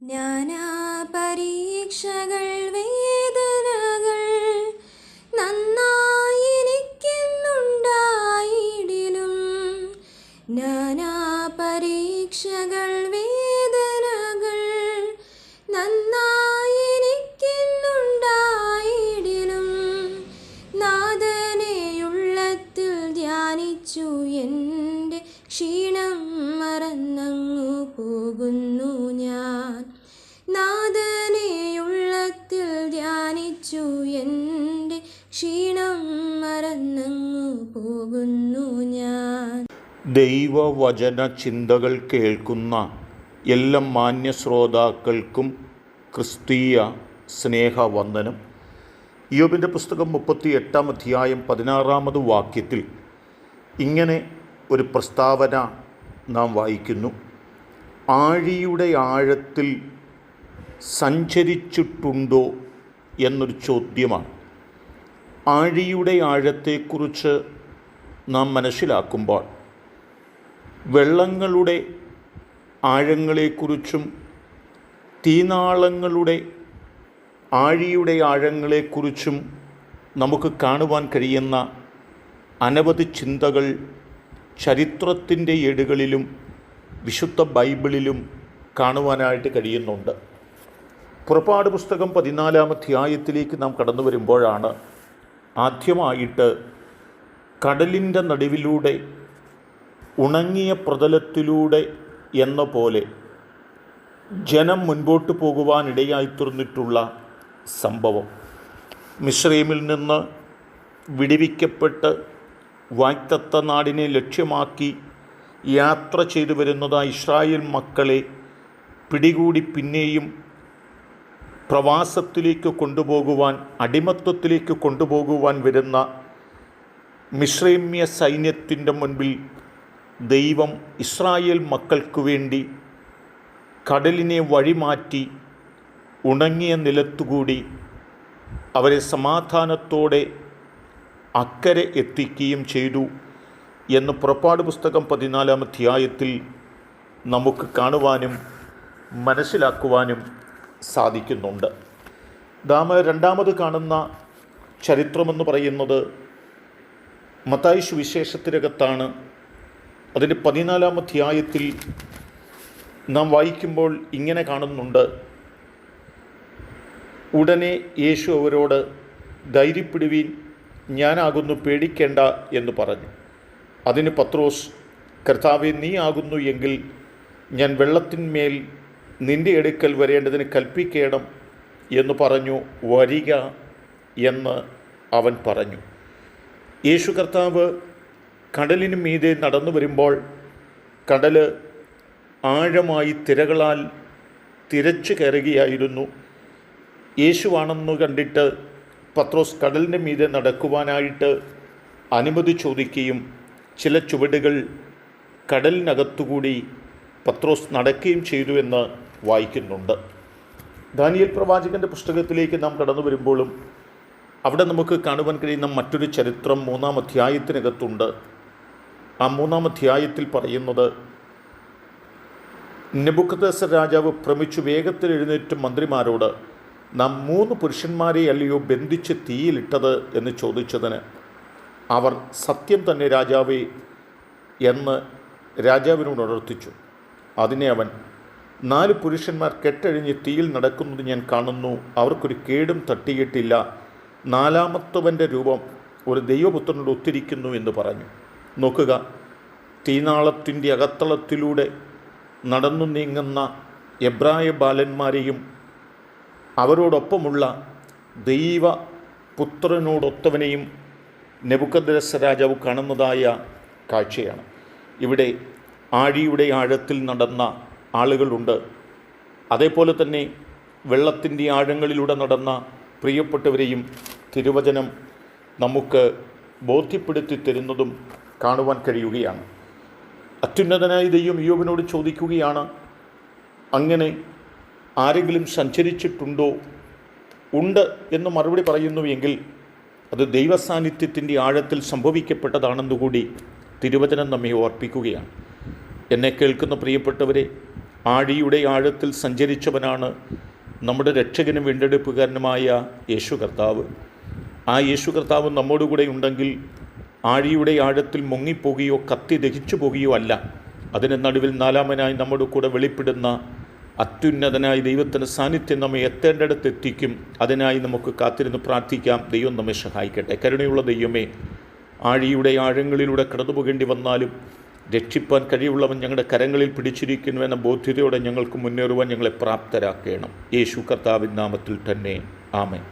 നാനാ പരീക്ഷകൾ വേദനകൾ നന്നായിരിക്കുന്നുണ്ടായിടിലും നാനാ പരീക്ഷകൾ വേദനകൾ നന്നായിരിക്കുന്നുണ്ടായിടിലും നാദനെയുള്ളത്തിൽ ധ്യാനിച്ചു എന്റെ ക്ഷീണം മറന്നങ്ങു പോകുന്നു. ദൈവവചന ചിന്തകൾ കേൾക്കുന്ന എല്ലാ മാന്യ ശ്രോതാക്കൾക്കും ക്രിസ്തീയ സ്നേഹവന്ദനം. യോബിന്റെ പുസ്തകം മുപ്പത്തി എട്ടാം അധ്യായം പതിനാറാമത് വാക്യത്തിൽ ഇങ്ങനെ ഒരു പ്രസ്താവന നാം വായിക്കുന്നു. ആഴിയുടെ ആഴത്തിൽ സഞ്ചരിച്ചിട്ടുണ്ടോ? എന്നൊരു ചോദ്യമാണ്. ആഴിയുടെ ആഴത്തെക്കുറിച്ച് നാം മനസ്സിലാക്കുമ്പോൾ വെള്ളങ്ങളുടെ ആഴങ്ങളെക്കുറിച്ചും തീനാളങ്ങളുടെ ആഴിയുടെ ആഴങ്ങളെക്കുറിച്ചും നമുക്ക് കാണുവാൻ കഴിയുന്ന അനവധി ചിന്തകൾ ചരിത്രത്തിന്റെ ഏടുകളിലും വിശുദ്ധ ബൈബിളിലും കാണുവാനായിട്ട് കഴിയുന്നുണ്ട്. പുറപ്പാട് പുസ്തകം പതിനാലാം അധ്യായത്തിലേക്ക് നാം കടന്നു വരുമ്പോഴാണ് ആദ്യമായിട്ട് കടലിന്റെ നടുവിലൂടെ ഉണങ്ങിയ പ്രതലത്തിലൂടെ എന്ന പോലെ ജനം മുൻപോട്ട് പോകുവാനിടയായിത്തീർന്നിട്ടുള്ള സംഭവം. മിശ്രീമിൽ നിന്ന് വിടിവിക്കപ്പെട്ട് വാക്തത്വ നാടിനെ ലക്ഷ്യമാക്കി യാത്ര ചെയ്തു വരുന്നത് ഇസ്രായേൽ മക്കളെ പിടികൂടി പിന്നെയും പ്രവാസത്തിലേക്ക് കൊണ്ടുപോകുവാൻ അടിമത്വത്തിലേക്ക് കൊണ്ടുപോകുവാൻ വരുന്ന മിശ്രീമ്യ സൈന്യത്തിന്റെ മുൻപിൽ ദൈവം ഇസ്രായേൽ മക്കൾക്കു വേണ്ടി കടലിനെ വഴിമാറ്റി ഉണങ്ങിയ നിലത്തുകൂടി അവരെ സമാധാനത്തോടെ അക്കരെ എത്തിക്കുകയും ചെയ്തു എന്ന് പുറപ്പാട് പുസ്തകം പതിനാലാം അധ്യായത്തിൽ നമുക്ക് കാണുവാനും മനസ്സിലാക്കുവാനും സാധിക്കുന്നുണ്ട്. ദാമ രണ്ടാമത് കാണുന്ന ചരിത്രമെന്ന് പറയുന്നത് മത്തായി സുവിശേഷത്തിനകത്താണ് അതിന്റെ പതിനാലാം അധ്യായത്തിൽ നാം വായിക്കുമ്പോൾ ഇങ്ങനെ കാണുന്നുണ്ട്. ഉടനെ യേശു അവരോട് ധൈര്യപ്പെടുവീൻ ഞാനാകുന്നു പേടിക്കേണ്ട എന്ന് പറഞ്ഞു. അതിന് പത്രോസ് കർത്താവെ നീ ആകുന്നു എങ്കിൽ ഞാൻ വെള്ളത്തിന്മേൽ നിന്റെ എടുക്കൽ വരേണ്ടതിന് കൽപ്പിക്കണം എന്ന് പറഞ്ഞു വരിക എന്ന് അവൻ പറഞ്ഞു. യേശു കർത്താവ് കടലിന് മീതെ നടന്നു വരുമ്പോൾ കടൽ ആഴമായി തിരകളാൽ തിരച്ചു കയറുകയായിരുന്നു. യേശുവാണെന്ന് കണ്ടിട്ട് പത്രോസ് കടലിന് മീതെ നടക്കുവാനായിട്ട് അനുമതി ചോദിക്കുകയും ചില ചുവടുകൾ കടലിനകത്തുകൂടി പത്രോസ് നടക്കുകയും ചെയ്തു എന്ന് വായിക്കുന്നുണ്ട്. ദാനിയൽ പ്രവാചകന്റെ പുസ്തകത്തിലേക്ക് നാം കടന്നു വരുമ്പോഴും അവിടെ നമുക്ക് കാണുവാൻ കഴിയുന്ന മറ്റൊരു ചരിത്രം മൂന്നാം അധ്യായത്തിനകത്തുണ്ട്. ആ മൂന്നാം അധ്യായത്തിൽ പറയുന്നത് നെബുക്കദേസ രാജാവ് ഭ്രമിച്ചു വേഗത്തിൽ എഴുന്നേറ്റ് മന്ത്രിമാരോട് നാം മൂന്ന് പുരുഷന്മാരെ അല്ലയോ ബന്ധിച്ച് തീയിലിട്ടത് എന്ന് ചോദിച്ചതിന് അവർ സത്യം തന്നെ രാജാവേ എന്ന് രാജാവിനോട് ഉണർത്തിച്ചു അതിനെ അവൻ നാല് പുരുഷന്മാർ കെട്ടഴിഞ്ഞ് തീയിൽ നടക്കുന്നത് ഞാൻ കാണുന്നു അവർക്കൊരു കേടും തട്ടിയിട്ടില്ല നാലാമത്തവന്റെ രൂപം ഒരു ദൈവപുത്രനോട് ഒത്തിരിക്കുന്നു എന്ന് പറഞ്ഞു. നോക്കുക. തീനാളത്തിന്റെ അകത്തളത്തിലൂടെ നടന്നു നീങ്ങുന്ന എബ്രായ ബാലന്മാരെയും അവരോടൊപ്പമുള്ള ദൈവ പുത്രനോടൊത്തവനെയും നെബുക്കദ്രസ രാജാവ് കാണുന്നതായ കാഴ്ചയാണ്. ഇവിടെ ആഴിയുടെ ആഴത്തിൽ നടന്ന ആളുകളുണ്ട്. അതേപോലെ തന്നെ വെള്ളത്തിന്റെ ആഴങ്ങളിലൂടെ നടന്ന പ്രിയപ്പെട്ടവരെയും തിരുവചനം നമുക്ക് ബോധ്യപ്പെടുത്തി തരുന്നതും കാണുവാൻ കഴിയുകയാണ്. അത്യുന്നതനായ ദൈവം യോബിനോട് ചോദിക്കുകയാണ് അങ്ങനെ ആരെങ്കിലും സഞ്ചരിച്ചിട്ടുണ്ടോ? ഉണ്ട് എന്ന് മറുപടി പറയുന്നു എങ്കിൽ അത് ദൈവസാന്നിധ്യത്തിന്റെ ആഴത്തിൽ സംഭവിക്കപ്പെട്ടതാണെന്നുകൂടി തിരുവചനം നമ്മെ ഓർപ്പിക്കുകയാണ്. എന്നെ കേൾക്കുന്ന പ്രിയപ്പെട്ടവരെ ആഴിയുടെ ആഴത്തിൽ സഞ്ചരിച്ചവനാണ് നമ്മുടെ രക്ഷകനും വീണ്ടെടുപ്പുകാരനുമായ യേശു കർത്താവ്. ആ യേശു കർത്താവ് നമ്മോടുകൂടെ ഉണ്ടെങ്കിൽ ആഴിയുടെ ആഴത്തിൽ മുങ്ങിപ്പോകുകയോ കത്തി ദഹിച്ചു പോകുകയോ അല്ല. അതിന് നടുവിൽ നാലാമനായി നമ്മുടെ കൂടെ വെളിപ്പെടുന്ന അത്യുന്നതനായ ദൈവത്തിന്റെ സാന്നിധ്യം നമ്മെ എത്തേണ്ടിടത്ത് എത്തിക്കും അതിനായി നമുക്ക് കാത്തിരുന്ന് പ്രാർത്ഥിക്കാം. ദൈവം നമ്മെ സഹായിക്കട്ടെ. കരുണയുള്ള ദൈവമേ ആഴിയുടെ ആഴങ്ങളിലൂടെ കടന്നു പോകേണ്ടി വന്നാലും രക്ഷിപ്പാൻ കഴിവുള്ളവൻ ഞങ്ങളുടെ കരങ്ങളിൽ പിടിച്ചിരിക്കുന്നുവെന്ന ബോധ്യതയോടെ ഞങ്ങൾക്ക് മുന്നേറുവാൻ ഞങ്ങളെ പ്രാപ്തരാക്കണം. യേശു കർത്താവിൻ നാമത്തിൽ തന്നെ. ആമേൻ.